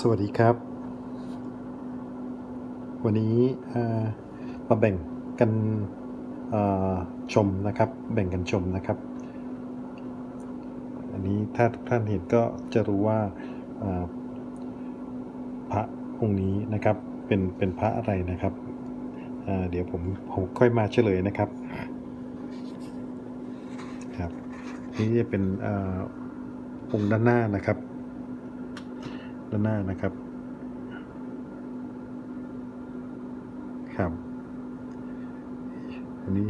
สวัสดีครับ วันนี้มาแบ่งกันชมนะครับ แบ่งกันชมนะครับ อันนี้ถ้าทุกท่านเห็นก็จะรู้ว่าพระองค์นี้นะครับเป็นเป็นพระอะไรนะครับเดี๋ยวผมผมค่อยมาเฉลยนะครับครับนี่จะเป็นเอ่อองค์ด้านหน้านะครับ ด้านหน้านะครับ ครับ อันนี้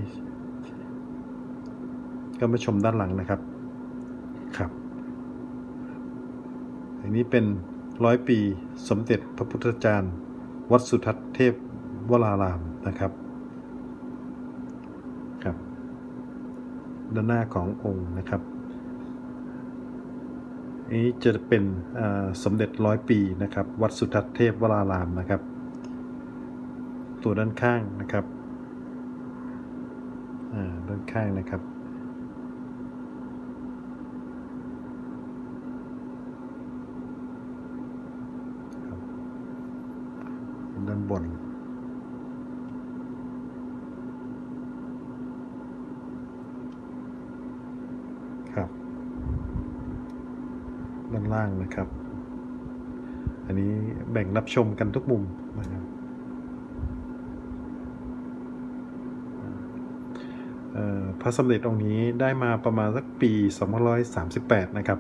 ก็มาชมด้านหลังนะครับ ครับ อันนี้เป็นร้อยปีสมเด็จพระพุทธจารย์ วัดสุทัศน์เทพวรารามนะครับ ครับ ด้านหน้าขององค์นะครับ นี้จะเป็นสมเด็จร้อยปีนะครับ วัดสุทัศน์เทพวรารามนะครับ ตัวด้านข้างนะครับด้านข้างนะครับ ด้านบนครับ ด้านล่างนะครับ อันนี้แบ่งรับชมกันทุกมุมนะครับเอ่อพระสมเด็จองค์นี้ได้มาประมาณสักปี 2538 นะครับ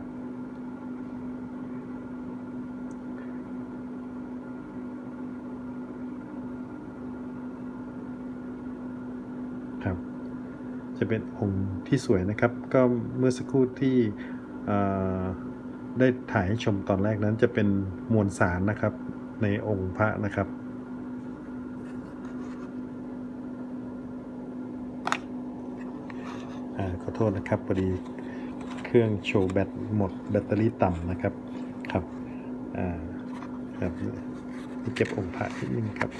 ครับ จะเป็นองค์ที่สวยนะครับ ก็เมื่อสักครู่ที่เอ่อ ได้ถ่ายให้ชมตอนแรกนั้นจะเป็นมวลสารนะครับ ในองค์พระนะครับอขอโทษนะครับพอดีเครื่องโชว์แบตหมดแบตเตอรี่ต่ำนะครับครับอ่าครับเก็บองค์พระนิดนึงครับ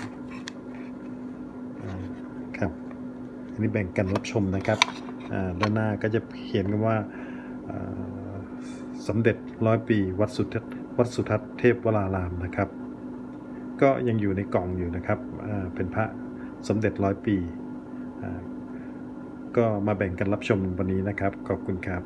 ครับอันนี้แบ่งกันรับชมนะครับด้านหน้าก็จะเขียนกันว่า สมเด็จร้อยปีวัดสุทัศวัดสุทัศน์เทพวรารามนะครับ ก็ยังอยู่ในกล่องอยู่นะครับเป็นพระสมเด็จร้อยปี ก็มาแบ่งกันรับชมวันนี้นะครับ ขอบคุณครับ